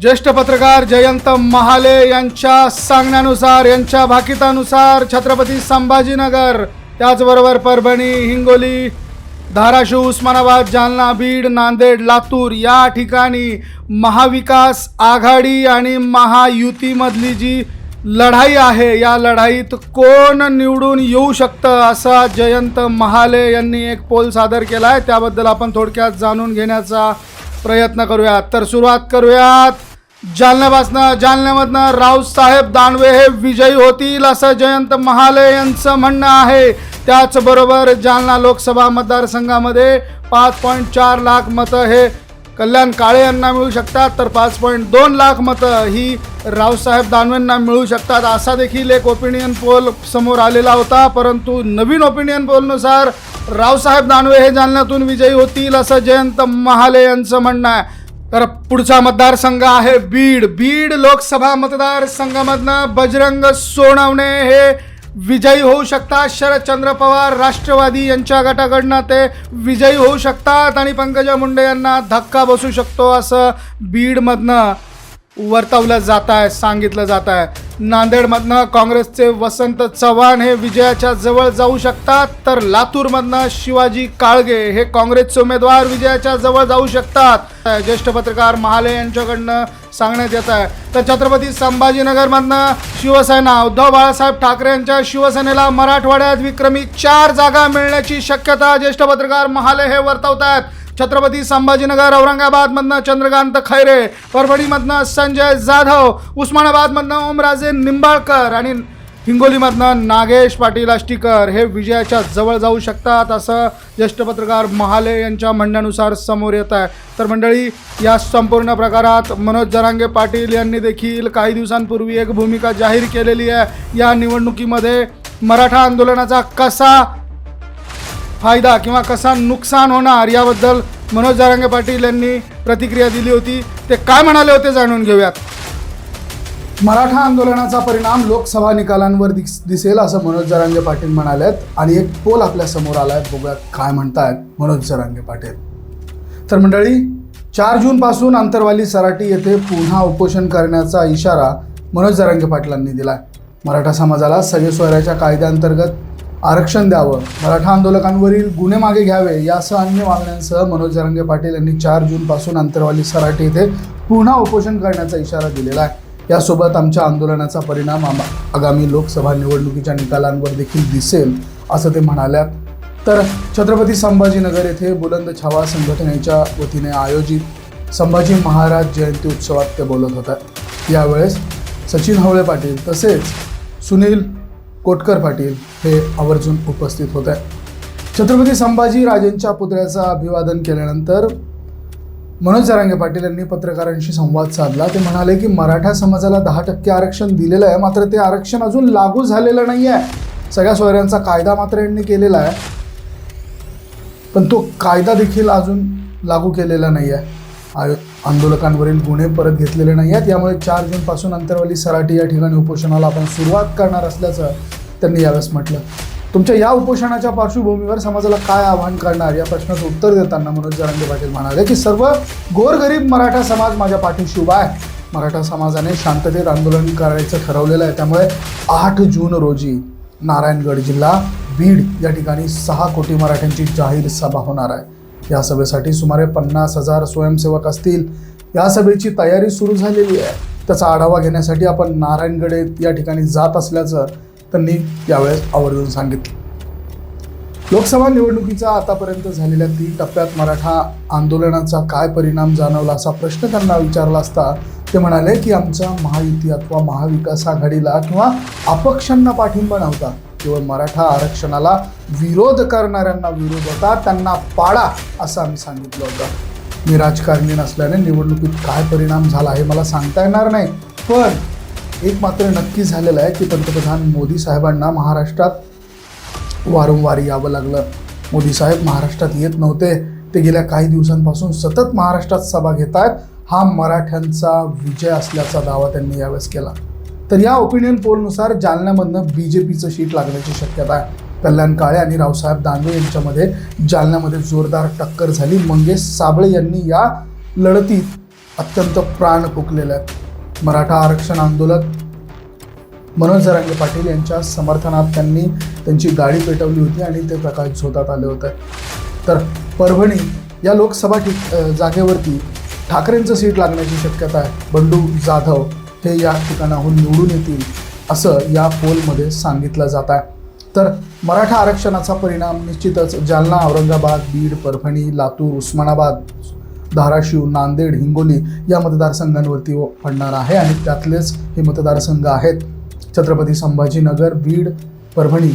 ज्येष्ठ पत्रकार जयंत महाले यांच्या सांगण्यानुसार यांच्या भाकितानुसार छत्रपती संभाजीनगर त्याचबरोबर परभणी हिंगोली धाराशिव उस्मानाबाद जालना बीड नांदेड लातूर या ठिकाणी महाविकास आघाडी आणि महायुतीमधली जी लढाई आहे या लढाईत कोण निवडून येऊ शकतं असा जयंत महाले यांनी एक पोल सादर केला आहे त्याबद्दल आपण थोडक्यात जाणून घेण्याचा प्रयत्न करूयात. तर सुरुवात करूयात. जालन्यापासनं जालन्यामधनं रावसाहेब दानवे हे विजयी होतील असं जयंत महाले यांचं म्हणणं आहे. त्याचबरोबर जालना लोकसभा मतदारसंघामध्ये पाच पॉईंट चार लाख मतं हे कल्याण काळे यांना मिळू शकतात तर पाच पॉईंट दोन लाख मतं ही रावसाहेब दानवेंना मिळू शकतात. असा देखील एक ओपिनियन पोल समोर आलेला होता परंतु नवीन ओपिनियन पोलनुसार रावसाहेब दानवे हे जालन्यातून विजयी होतील असं जयंत महाले यांचं म्हणणं आहे. तर पुढचा मतदारसंघ आहे बीड. बीड लोकसभा मतदारसंघामधनं बजरंग सोनवणे हे विजयी होऊ शकतात. शरदचंद्र पवार राष्ट्रवादी यांच्या गटाकडनं ते विजयी होऊ शकतात. आणि पंकजा मुंडे यांना धक्का बसू शकतो असं बीडमधनं वर्तवलं जात आहे सांगितलं जात आहे नांदेडमधनं काँग्रेसचे वसंत चव्हाण हे विजयाच्या जवळ जाऊ शकतात तर लातूरमधनं शिवाजी काळगे हे काँग्रेसचे उमेदवार विजयाच्या जवळ जाऊ शकतात. ज्येष्ठ पत्रकार महाले यांच्याकडनं सांगण्यात येत आहे. तर छत्रपती संभाजीनगरमधनं शिवसेना उद्धव बाळासाहेब ठाकरे यांच्या शिवसेनेला मराठवाड्यात विक्रमी चार जागा मिळण्याची शक्यता ज्येष्ठ पत्रकार महाले हे वर्तवत आहेत छत्रपती संभाजीनगर औरंगाबादमधनं चंद्रकांत खैरे परभणीमधनं संजय जाधव उस्मानाबादमधनं ओमराजे निंबाळकर आणि हिंगोलीमधनं नागेश पाटील आष्टीकर हे विजयाच्या जवळ जाऊ शकतात असं ज्येष्ठ पत्रकार महाले यांच्या म्हणण्यानुसार समोर येत आहे. तर मंडळी या संपूर्ण प्रकारात मनोज जरांगे पाटील यांनी देखील काही दिवसांपूर्वी एक भूमिका जाहीर केलेली आहे. या निवडणुकीमध्ये मराठा आंदोलनाचा कसा फायदा किंवा कसा नुकसान होणार याबद्दल मनोज जारांगे पाटील यांनी प्रतिक्रिया दिली होती. ते काय म्हणाले होते जाणून घेऊयात. मराठा आंदोलनाचा परिणाम लोकसभा निकालांवर दिस दिसेल असं मनोज जरांगे पाटील म्हणालेत. आणि एक पोल आपल्यासमोर आलाय. बघूयात काय म्हणतायत मनोज जरांगे पाटील. तर मंडळी चार जूनपासून आंतरवाली सराटी येथे पुन्हा उपोषण करण्याचा इशारा मनोज जरांगे पाटलांनी दिलाय. मराठा समाजाला सगळे सोयऱ्याच्या कायद्याअंतर्गत आरक्षण द्यावं. मराठा आंदोलकांवरील गुन्हे मागे घ्यावे यासह अन्य मागण्यांसह मनोज जरांगे पाटील यांनी चार जूनपासून अंतरवाली आंतरवाली सराटी येथे पुन्हा उपोषण करण्याचा इशारा दिलेला आहे. यासोबत आमच्या आंदोलनाचा परिणाम आम- आगामी लोकसभा निवडणुकीच्या निकालांवर देखील दिसेल असं ते म्हणाल्यात. तर छत्रपती संभाजीनगर येथे बुलंद छावा संघटनेच्या वतीने आयोजित संभाजी महाराज जयंती उत्सवात ते बोलत होत्या यावेळेस सचिन हवळे पाटील तसेच सुनील कोटकर पाटील हे आवर्जून उपस्थित होते छत्रपती संभाजी राजेंच्या पुतळ्याचं अभिवादन केल्यानंतर मनोज जरांगे पाटील यांनी पत्रकारांशी संवाद साधला. ते म्हणाले की मराठा समाजाला दहा टक्के आरक्षण दिलेलं आहे मात्र ते आरक्षण अजून लागू झालेलं नाही आहे. सगळ्या सोयऱ्यांचा कायदा मात्र यांनी केलेला आहे. पण तो कायदा देखील अजून लागू केलेला नाही आहे. आयोग आंदोलकांवरील गुन्हे परत घेतलेले नाही आहेत यामुळे चार जूनपासून अंतरवाली सराटी या ठिकाणी उपोषणाला आपण सुरुवात करणार असल्याचं त्यांनी यावेळेस म्हटलं. तुमच्या या उपोषणाच्या पार्श्वभूमीवर समाजाला काय आव्हान करणार? या प्रश्नाचं उत्तर देताना मनोज जरांगे पाटील म्हणाले की सर्व गोरगरीब मराठा समाज माझ्या पाठीशी उभा आहे. मराठा समाजाने शांततेत आंदोलन करायचं ठरवलेलं आहे. त्यामुळे आठ जून रोजी नारायणगड जिल्हा बीड या ठिकाणी सहा कोटी मराठ्यांची जाहीर सभा होणार आहे. या सभेसाठी सुमारे पन्नास हजार स्वयंसेवक असतील. या सभेची तयारी सुरू झालेली आहे. त्याचा आढावा घेण्यासाठी आपण नारायणगडे या ठिकाणी जात असल्याचं त्यांनी यावेळेस आवर्जून सांगितलं. लोकसभा निवडणुकीचा आतापर्यंत झालेल्या तीन टप्प्यात मराठा आंदोलनाचा काय परिणाम जाणवला असा प्रश्न त्यांना विचारला असता ते म्हणाले की आमचा महायुती अथवा महाविकास आघाडीला किंवा अपक्षांना पाठिंबा नव्हता. केवळ मराठा आरक्षणाला विरोध करणाऱ्यांना विरोध होता त्यांना पाडा असं आम्ही सांगितलं होतं. मी राजकारणी नसल्याने निवडणुकीत काय परिणाम झाला हे मला सांगता येणार नाही. पण एक मात्र नक्की झालेलं आहे की पंतप्रधान मोदी साहेबांना महाराष्ट्रात वारंवार यावं लागलं. मोदी साहेब महाराष्ट्रात येत नव्हते. ते गेल्या काही दिवसांपासून सतत महाराष्ट्रात सभा घेत आहेत हा मराठ्यांचा विजय असल्याचा दावा त्यांनी यावेळेस केला. तर या ओपिनियन पोलनुसार जालन्यामधनं बी जे पीचं शीट लागण्याची शक्यता आहे. कल्याण काळे आणि रावसाहेब दानवे यांच्यामध्ये जालन्यामध्ये जोरदार टक्कर झाली. मंगेश साबळे यांनी या लढतीत अत्यंत प्राण फुकलेले आहेत. मराठा आरक्षण आंदोलन मनोज जरांगे पाटील यांच्या समर्थनात त्यांनी त्यांची गाडी पेटवली होती आणि ते प्रकाश झोतात आले होते. तर परभणी या लोकसभा ठिक जागेवरती ठाकरेंचं सीट लागण्याची शक्यता आहे. बंडू जाधव हे या ठिकाणाहून निवडून येतील असं या पोलमध्ये सांगितलं जात आहे. तर मराठा आरक्षणाचा परिणाम निश्चितच जालना औरंगाबाद बीड परभणी लातूर उस्मानाबाद धाराशिव नांदेड हिंगोली या मतदारसंघांवरती हो पडणार आहे आणि त्यातलेच हे मतदारसंघ आहेत. छत्रपती संभाजीनगर बीड परभणी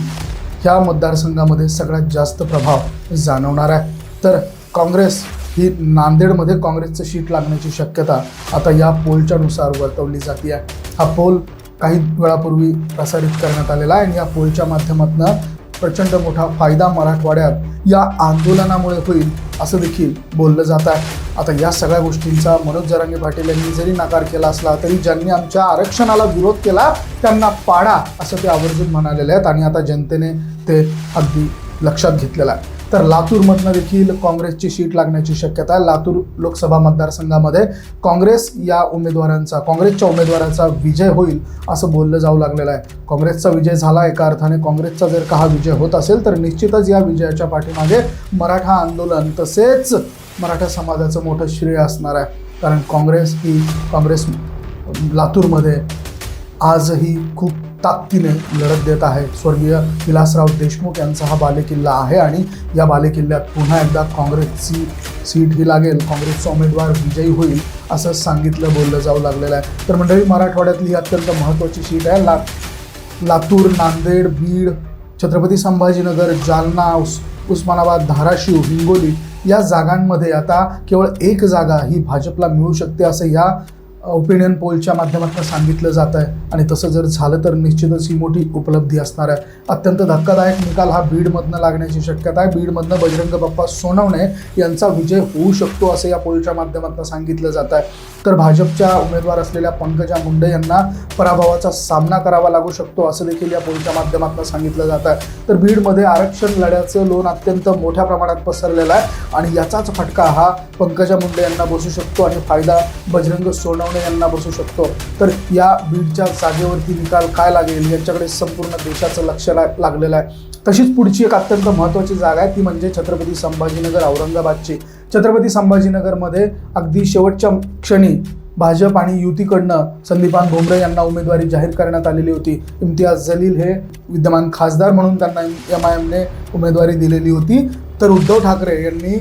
ह्या मतदारसंघामध्ये सगळ्यात जास्त प्रभाव जाणवणार आहे. तर काँग्रेस ही नांदेडमध्ये काँग्रेसचं शीट लागण्याची शक्यता आता या पोलच्या नुसार वर्तवली जाते आहे. हा पोल काही वेळापूर्वी प्रसारित करण्यात आलेला आहे आणि या पोलच्या माध्यमातून प्रचंड मोठा फायदा मराठवाड्यात या आंदोलनामुळे होईल असं देखील बोललं जात आहे. आता या सगळ्या गोष्टींचा मनोज जरांगे पाटील यांनी जरी नकार केला असला तरी ज्यांनी आमच्या आरक्षणाला विरोध केला त्यांना पाडा असं ते आवर्जून म्हणालेले आहेत आणि आता जनतेने ते अगदी लक्षात घेतलेलं आहे. तर लातूरमधनं देखील काँग्रेसची शीट लागण्याची शक्यता आहे. लातूर लोकसभा मतदारसंघामध्ये काँग्रेस या उमेदवारांचा काँग्रेसच्या उमेदवारांचा विजय होईल असं बोललं जाऊ लागलेलं आहे. काँग्रेसचा विजय झाला एका अर्थाने काँग्रेसचा जर का हा विजय होत असेल तर निश्चितच या विजयाच्या पाठीमागे मराठा आंदोलन तसेच मराठा समाजाचं मोठं श्रेय असणार आहे. कारण काँग्रेस ही काँग्रेस लातूरमध्ये आजही खूप ताकदीने लढत देत आहे. स्वर्गीय विलासराव देशमुख यांचा हा बालेकिल्ला आहे आणि या बालेकिल्ल्यात पुन्हा एकदा काँग्रेसची सीट ही लागेल. काँग्रेसचा उमेदवार विजयी होईल असं सांगितलं बोललं जाऊ लागलेलं आहे. तर मंडळी मराठवाड्यातली ही अत्यंत महत्त्वाची सीट आहे. ला लातूर नांदेड बीड छत्रपती संभाजीनगर जालना उस उस्मानाबाद धाराशिव हिंगोली या जागांमध्ये आता केवळ एक जागा ही भाजपला मिळू शकते असं या ओपिनियन पोलच्या माध्यमातून सांगितलं जात आहे आणि तसं जर झालं तर निश्चितच ही मोठी उपलब्धी असणार आहे. अत्यंत धक्कादायक निकाल हा बीडमधनं लागण्याची शक्यता आहे. बीडमधनं बजरंग बाप्पा सोनवणे यांचा विजय होऊ शकतो असं या पोलच्या माध्यमातून सांगितलं जात आहे तर भाजपच्या उमेदवार असलेल्या पंकजा मुंडे यांना पराभवाचा सामना करावा लागू शकतो असं देखील या पोलच्या माध्यमातून सांगितलं जात आहे तर बीडमध्ये आरक्षण लढ्याचं लोन अत्यंत मोठ्या प्रमाणात पसरलेलं आहे. आणि याचाच फटका हा पंकजा मुंडे यांना बसू शकतो. आणि फायदा बजरंग सोनवणे यांना बसू शकतो. तर या बीडच्या जागेवरती निकाल काय लागेल? याच्याकडे संपूर्ण देशाचं लक्ष लागलेलं आहे. तशीच पुढची एक अत्यंत महत्त्वाची जागा आहे. ती म्हणजे छत्रपती संभाजीनगर औरंगाबादची. छत्रपती संभाजीनगरमध्ये अगदी शेवटच्या क्षणी भाजप आणि युतीकडनं संदीपान भुमरे यांना उमेदवारी जाहीर करण्यात आलेली होती. इम्तियाज जलील हे विद्यमान खासदार म्हणून त्यांना एम आय एमने उमेदवारी दिलेली होती. तर उद्धव ठाकरे यांनी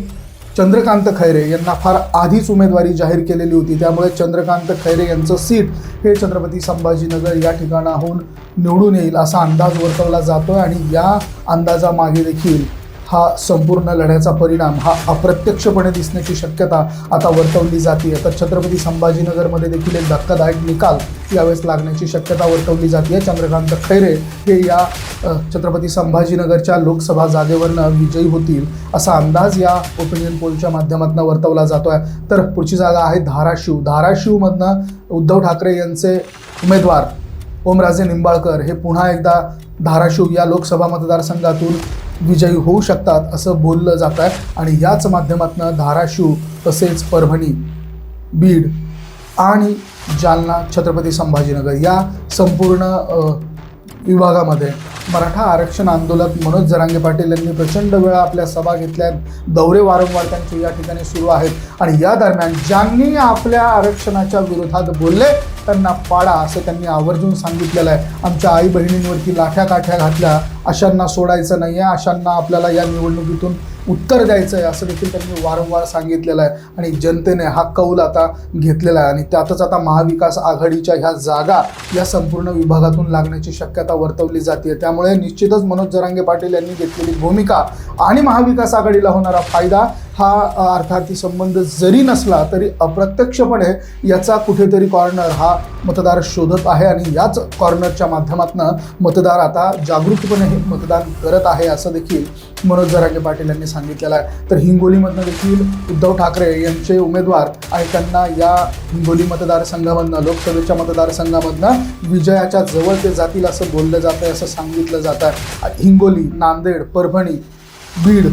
चंद्रकांत खैरे यांना फार आधीच उमेदवारी जाहीर केलेली होती. त्यामुळे चंद्रकांत खैरे यांचं सीट हे छत्रपती संभाजीनगर या ठिकाणाहून निवडून येईल असा अंदाज वर्तवला जातोय आणि या अंदाजामागे देखील हा संपूर्ण लढ्याचा परिणाम हा अप्रत्यक्षपणे दिसण्याची शक्यता आता वर्तवली जाते तर छत्रपती संभाजीनगरमध्ये देखील एक धक्कादायक निकाल यावेळेस लागण्याची शक्यता वर्तवली जाते चंद्रकांत खैरे हे या छत्रपती संभाजीनगरच्या लोकसभा जागेवरनं विजयी होतील असा अंदाज या ओपिनियन पोलच्या माध्यमातून वर्तवला जातो आहे तर पुढची जागा आहे धाराशिव. धाराशिवमधनं उद्धव ठाकरे यांचे उमेदवार ओमराजे निंबाळकर हे पुन्हा एकदा धाराशिव या लोकसभा मतदारसंघातून विजयी होऊ शकतात असं बोललं जात आहे. आणि याच माध्यमातून धाराशिव तसेच परभणी बीड आणि जालना छत्रपती संभाजीनगर या संपूर्ण विभागामध्ये मराठा आरक्षण आंदोलक मनोज जरांगे पाटील यांनी प्रचंड वेळा आपल्या सभा घेतल्या आहेत. दौरे वारंवार त्यांचे या ठिकाणी सुरू आहेत. आणि या दरम्यान ज्यांनी आपल्या आरक्षणाच्या विरोधात बोलले त्यांना पाडा असं त्यांनी आवर्जून सांगितलेलं आहे. आमच्या आई बहिणींवरती लाठ्या काठ्या घातल्या. अशांना सोडायचं नाही आहे अशांना आपल्याला या निवडणुकीतून उत्तर द्यायचं आहे असं देखील त्यांनी वारंवार सांगितलेलं आहे. आणि जनतेने हा कौल आता घेतलेला आहे. आणि त्यातच आता महाविकास आघाडीच्या ह्या जागा या संपूर्ण विभागातून लागण्याची शक्यता वर्तवली जाते त्यामुळे निश्चितच मनोज जरांगे पाटील यांनी घेतलेली भूमिका आणि महाविकास आघाडीला होणारा फायदा हा अर्थार्थी संबंध जरी नसला तरी अप्रत्यक्षपणे याचा कुठेतरी कॉर्नर हा मतदार शोधत आहे. आणि याच कॉर्नरच्या माध्यमातून मतदार आता जागृतपणे मतदान करत आहे असं देखील मनोज जरांगे पाटील यांनी सांगितलेलं आहे. तर हिंगोलीमधनं देखील उद्धव ठाकरे यांचे उमेदवार आणि त्यांना या हिंगोली मतदारसंघामधनं लोकसभेच्या मतदारसंघामधनं विजयाच्या जवळ ते जातील असं बोललं जातं आहे असं सांगितलं जातं आहे. हिंगोली नांदेड परभणी बीड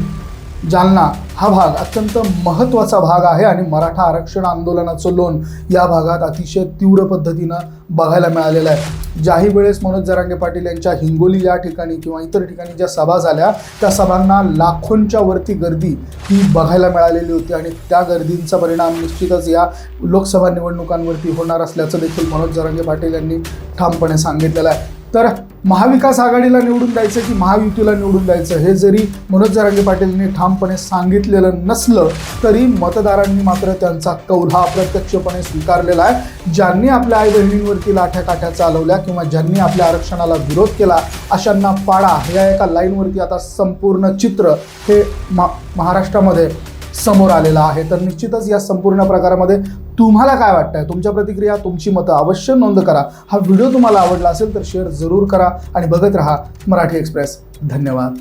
जालना हा भाग अत्यंत महत्त्वाचा भाग आहे आणि मराठा आरक्षण आंदोलनाचं लोन या भागात अतिशय तीव्र पद्धतीनं बघायला मिळालेलं आहे. ज्याही वेळेस मनोज जरांगे पाटील यांच्या हिंगोली या ठिकाणी किंवा इतर ठिकाणी ज्या सभा झाल्या त्या सभांना लाखोंच्या वरती गर्दी ही बघायला मिळालेली होती आणि त्या गर्दींचा परिणाम निश्चितच या लोकसभा निवडणुकांवरती होणार असल्याचं देखील मनोज जरांगे पाटील यांनी ठामपणे सांगितलेलं आहे. तर महाविकास आघाडीला निवडून द्यायचं की महायुतीला निवडून द्यायचं? हे जरी मनोज जरांगे पाटील ठामपणे सांगितलेलं नसलं तरी मतदारांनी मात्र त्यांचा कौल हा अप्रत्यक्षपणे स्वीकारलेला आहे. ज्यांनी आपल्या आई बहिणींवरती लाठ्या काठ्या चालवल्या किंवा ज्यांनी आपल्या आरक्षणाला विरोध केला अशांना पाडा या एका लाईनवरती आता संपूर्ण चित्र हे मा महाराष्ट्रामध्ये समोर आलेला आहे. तर निश्चितच या संपूर्ण प्रकारामध्ये तुम्हाला काय वाटतंय? तुमच्या प्रतिक्रिया तुमची मतं अवश्य नोंद करा. हा व्हिडिओ तुम्हाला आवडला असेल तर शेअर जरूर करा आणि बघत राहा मराठी एक्सप्रेस धन्यवाद.